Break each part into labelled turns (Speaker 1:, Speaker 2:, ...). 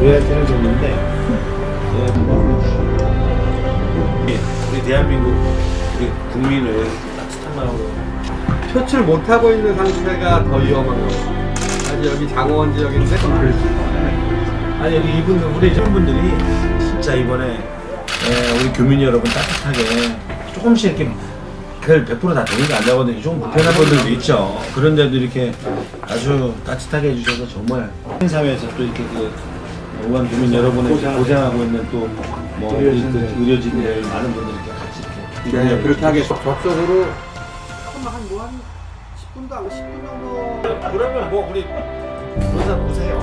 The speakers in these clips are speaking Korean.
Speaker 1: 됐는데 예, 우리 대한민국 우리 국민을 따뜻한 마음으로
Speaker 2: 표출 못하고 있는 상태가 더 위험한 거예요. 아직 여기 장원 지역인데
Speaker 1: 아니 여기 이분들 우리 분들이 진짜 이번에 예, 우리 교민 여러분 따뜻하게 조금씩 이렇게 별 100%다 되는 게 아니거든요. 좀 불편한 분들도 있죠. 그런데도 이렇게 아주 따뜻하게 해주셔서 정말 행사회에서 또 이렇게 그 우한 교민 여러분의 고생하고 있는 또뭐 의료진들, 의료진들 많은 분들이 같이 이렇게
Speaker 2: 네, 그렇게 하겠어. 저쪽으로 한한 뭐 한 10분도 안 10분 정도
Speaker 1: 그러면 뭐 우리 의사 보세요.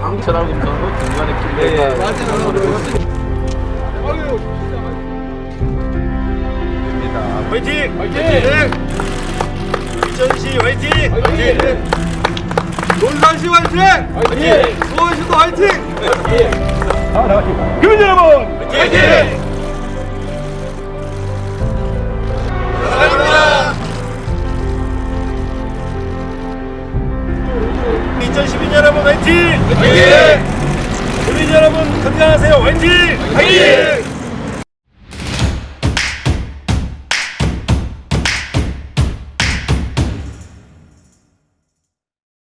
Speaker 3: 강철하고서도 중간에 길레가
Speaker 1: 화이팅! 화이팅! 이천시 화이팅! 화이팅!
Speaker 2: 논산시 화이팅!
Speaker 1: 화이팅!
Speaker 2: 수원시도 화이팅!
Speaker 1: 교민 여러분! 화이팅! 사랑합니다! 2012년 여러분 화이팅! 화이팅! 교민 여러분 건강하세요 화이팅! 화이팅!